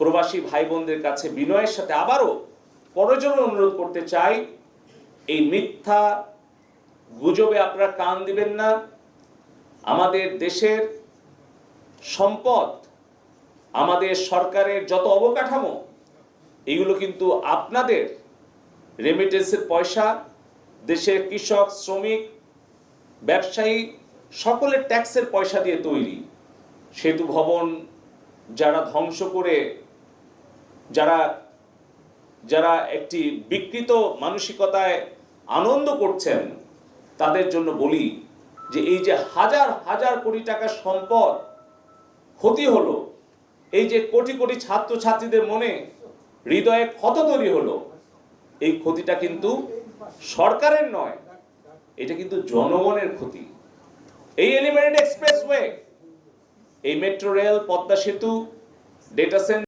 প্রবাসী ভাই বোনদের কাছে বিনয়ের সাথে আবারও পরজন অনুরোধ করতে চাই, এই মিথ্যা গুজবে আপনারা কান দিবেন না। আমাদের দেশের সম্পদ, আমাদের সরকারের যত অবকাঠামো, এগুলো কিন্তু আপনাদের রেমিটেন্সের পয়সা। দেশের কৃষক, শ্রমিক, ব্যবসায়ী, সকলের ট্যাক্সের পয়সা দিয়ে তৈরি। সেতু ভবন যারা ধ্বংস করে যারা যারা একটি বিকৃত মানসিকতায় আনন্দ করছেন, তাদের জন্য বলি যে এই যে হাজার হাজার কোটি টাকার সম্পদ ক্ষতি হলো, এই যে কোটি কোটি ছাত্রছাত্রীদের মনে হৃদয়ে ক্ষত তৈরি হলো, এই ক্ষতিটা কিন্তু সরকারের নয়, এটা কিন্তু জনগণের ক্ষতি। এই এলিভেটেড এক্সপ্রেসওয়ে এই মেট্রো রেল, পদ্মা সেতু ডেটা সেন্টার